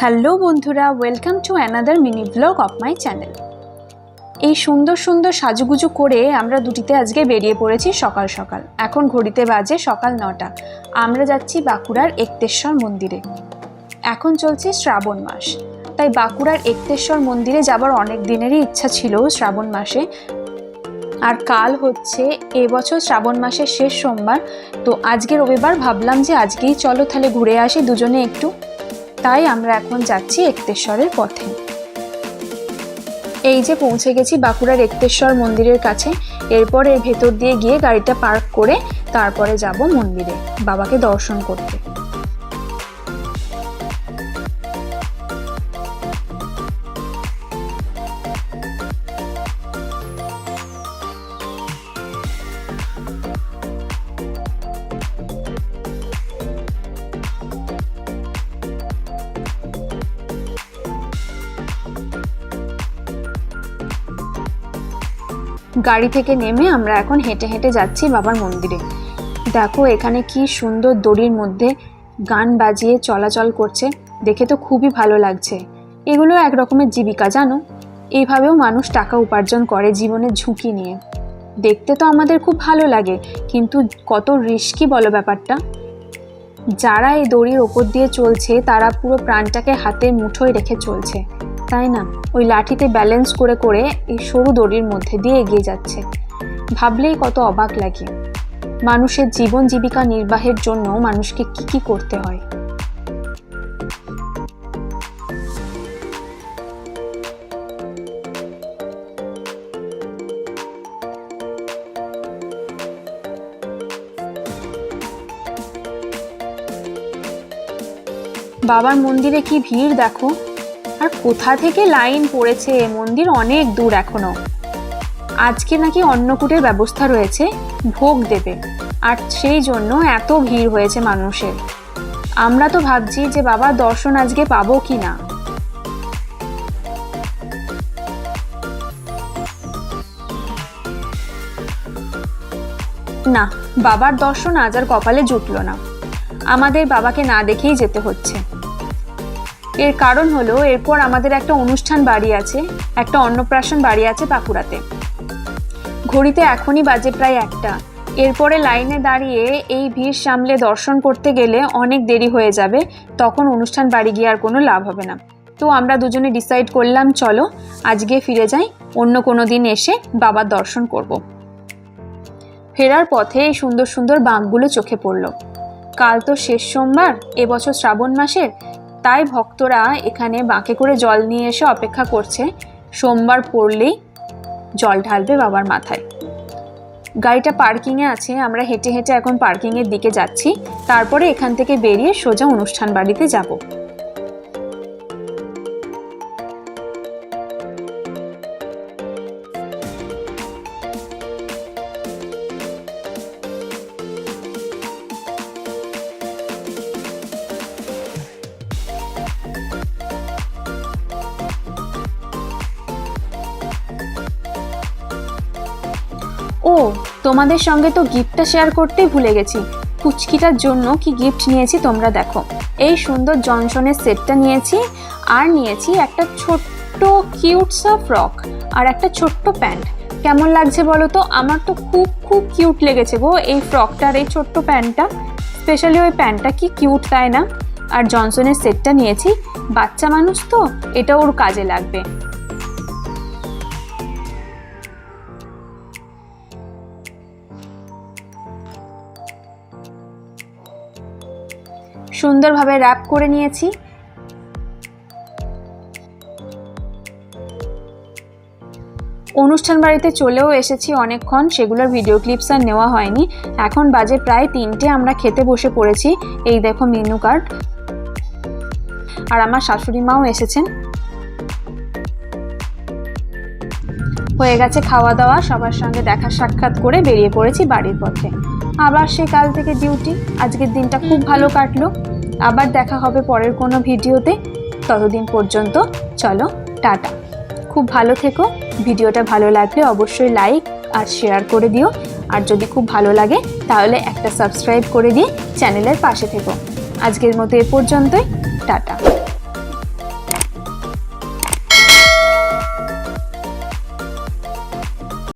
Hello বন্ধুরা welcome to another mini blog of my channel এই সুন্দর সুন্দর সাজুগুজু করে আমরা দুটিতে আজকে বেরিয়ে পড়েছি সকাল সকাল। এখন ঘড়িতে বাজে সকাল নটা। আমরা যাচ্ছি বাঁকুড়ার একতেশ্বর মন্দিরে। এখন চলছে শ্রাবণ মাস। তাই বাঁকুড়ার একতেশ্বর মন্দিরে যাবার অনেক দিনেরই ইচ্ছা ছিল শ্রাবণ মাসে। আর কাল হচ্ছে এবছর শ্রাবণ মাসের শেষ সোমবার। তো আজকে রবিবার ভাবলাম যে আজকেই চলো তাহলে ঘুরে আসি দুজনে একটু। তাই আমরা এখন যাচ্ছি একতেশ্বরের পথে। এই যে পৌঁছে গেছি বাঁকুড়ার একতেশ্বর মন্দিরের কাছে, এরপর এর ভেতর দিয়ে গিয়ে গাড়িটা পার্ক করে তারপরে যাব মন্দিরে, বাবাকে দর্শন করতে। গাড়ি থেকে নেমে আমরা এখন হেঁটে হেঁটে যাচ্ছি বাবার মন্দিরে। দেখো, এখানে কি সুন্দর দড়ির মধ্যে গান বাজিয়ে চলাচল করছে। দেখে তো খুবই ভালো লাগছে। এগুলো এক রকমের জীবিকা, জানো? এইভাবেও মানুষ টাকা উপার্জন করে জীবনের ঝুঁকি নিয়ে। দেখতে তো আমাদের খুব ভালো লাগে, কিন্তু কত রিস্কি বলো ব্যাপারটা? যারা এই দড়ির ওপর দিয়ে চলছে, তারা পুরো প্রাণটাকে হাতের মুঠোয় রেখে চলছে। তাই না? ওই লাঠিতে ব্যালেন্স করে করে এই সরু দড়ির মধ্যে দিয়ে এগিয়ে যাচ্ছে। ভাবলেই কত অবাক লাগে। মানুষের জীবন জীবিকা নির্বাহের জন্য মানুষকে কি কি করতে হয়। বাবার মন্দিরে কি ভিড় দেখো? আর কোথা থেকে লাইন পড়েছে মন্দির অনেক দূর এখনও। আজকে নাকি অন্নকূটের ব্যবস্থা রয়েছে, ভোগ দেবে। আর সেই জন্য এত ভিড় হয়েছে মানুষের। আমরা তো ভাবছি যে বাবা দর্শন আজকে পাবো কি না। না, বাবার দর্শন আজ আর কপালে জুটলো না। আমাদের বাবাকে না দেখেই যেতে হচ্ছে। এর কারণ হলো এরপর আমাদের একটা অনুষ্ঠান বাড়ি আছে, একটা অন্নপ্রাশন বাড়ি আছে বাঁকুড়াতে। ঘড়িতে এখনই বাজে প্রায় একটা। এরপরে লাইনে দাঁড়িয়ে এই ভিড় সামলে দর্শন করতে গেলে অনেক দেরি হয়ে যাবে, তখন অনুষ্ঠান বাড়ি গিয়ে আর কোনো লাভ হবে না। তো আমরা দুজনে ডিসাইড করলাম, চলো আজকে ফিরে যাই, অন্য কোনো দিন এসে বাবার দর্শন করব। ফেরার পথে এই সুন্দর সুন্দর বাঁকগুলো চোখে পড়ল। কাল তো শেষ সোমবার, এবছর শ্রাবণ মাসের তাই ভক্তরা এখানে বাঁকে করে জল নিয়ে এসে অপেক্ষা করছে। সোমবার পড়লেই জল ঢালবে বাবার মাথায়। গাড়িটা পার্কিংয়ে আছে, আমরা হেঁটে হেঁটে এখন পার্কিংয়ের দিকে যাচ্ছি। তারপরে এখান থেকে বেরিয়ে সোজা অনুষ্ঠান বাড়িতে যাব। ও, তোমাদের সঙ্গে তো গিফটটা শেয়ার করতেই ভুলে গেছি। কুচকিটার জন্য কি গিফট নিয়েছি তোমরা দেখো। এই সুন্দর জনসনের সেটটা নিয়েছি আর নিয়েছি একটা ছোট্ট কিউটসা ফ্রক আর একটা ছোট্ট প্যান্ট। কেমন লাগছে বলো তো? আমার তো খুব খুব কিউট লেগেছে গো এই ফ্রকটার, এই ছোট্ট প্যান্টটা। স্পেশালি ওই প্যান্টটা কি কিউট তাই না? আর জনসনের সেটটা নিয়েছি। বাচ্চা মানুষ তো, এটা ওর কাজে লাগবে। সুন্দরভাবে র্যাপ করে নিয়েছি। অনুষ্ঠান বাড়িতে চলেও এসেছি অনেকক্ষণ, সেগুলোর ভিডিও ক্লিপস আর নেওয়া হয়নি। এখন বাজে প্রায় তিনটে, আমরা খেতে বসে পড়েছি। এই দেখো মেনু কার্ড আর আমার শাশুড়ি মাও এসেছেন। হয়ে গেছে খাওয়া দাওয়া সবার সঙ্গে দেখা সাক্ষাৎ করে বেরিয়ে পড়েছি বাড়ির পথে। আবার সে কাল থেকে ডিউটি আজকের দিনটা খুব ভালো কাটলো। আবার দেখা হবে পরের কোনো ভিডিওতে। ততদিন পর্যন্ত চলো, টাটা। খুব ভালো থেকো। ভিডিওটা ভালো লাগলে অবশ্যই লাইক আর শেয়ার করে দিও। আর যদি খুব ভালো লাগে, তাহলে একটা সাবস্ক্রাইব করে দিয়ে চ্যানেলের পাশে থেকো। আজকের মতো এ পর্যন্তই। টাটা।